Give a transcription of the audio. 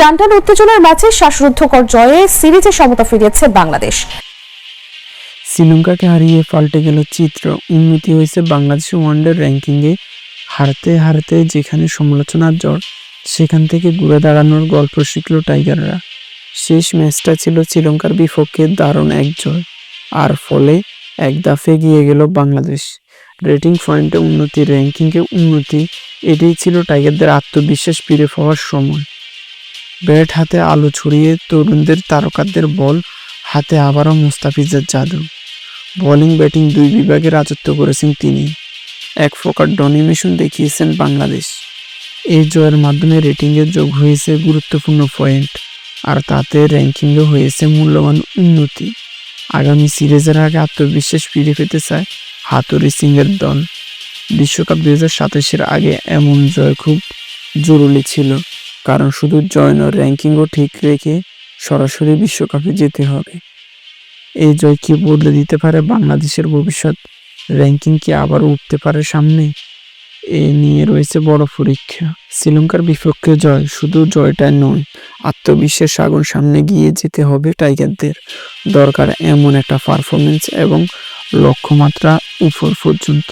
টানটান উত্তেজনার ম্যাচে শ্বাসরুদ্ধকর জয়ে সিরিজে সমতা ফিরিয়েছে বাংলাদেশ। শ্রীলঙ্কাকে হারিয়ে পাল্টে গেল চিত্র। উন্নতি হয়েছে বাংলাদেশের ওয়ানডে র্যাঙ্কিংয়ে। হারতে হারতে যেখানে সমালোচনার জ্বর সেখান থেকে ঘুরে দাঁড়ানোর গল্প শিখল টাইগাররা। শেষ ম্যাচটা ছিল শ্রীলঙ্কার বিপক্ষে দারুণ এক জয়। আর ফলে এক দাফে গিয়ে গেল বাংলাদেশ। রেটিং পয়েন্টে উন্নতি, র্যাঙ্কিংয়ে উন্নতি, এটাই ছিল টাইগারদের আত্মবিশ্বাস ফিরে পাওয়ার সময়। ব্যাট হাতে আলো ছড়িয়ে তরুণদের তারকাদের বল, হাতে আবারও মুস্তাফিজের জাদু। বোলিং, ব্যাটিং দুই বিভাগে রাজত্ব করেছেন তিনি। এক প্রকার ডমিনেশন দেখিয়েছেন বাংলাদেশ। এই জয়ের মাধ্যমে রেটিংয়ে যোগ হয়েছে গুরুত্বপূর্ণ পয়েন্ট, আর তাতে র্যাঙ্কিংয়ে হয়েছে মূল্যবান উন্নতি। আগামী সিরিজের আগে আত্মবিশ্বাস ফিরে পেতে চায় হাতুরি সিংয়ের দল। বিশ্বকাপ দুই হাজার সাতাশের আগে এমন জয় খুব জরুরি ছিল। কারণ শুধু জয় নয় র্যাঙ্কিংও ঠিক রেখে সরাসরি বিশ্বকাপে যেতে হবে। এই জয় কি বদলে দিতে পারে বাংলাদেশের ভবিষ্যৎ? র্যাঙ্কিং কি আবার উঠতে পারে সামনে? এ নিয়ে রয়েছে বড় পরীক্ষা। শ্রীলঙ্কার বিপক্ষে জয় শুধু জয়টাই নয় আত্মবিশ্বাস আগুন সামনে গিয়ে যেতে হবে টাইগারদের। দরকার এমন একটা পারফরমেন্স এবং লক্ষ্যমাত্রা উপর পর্যন্ত।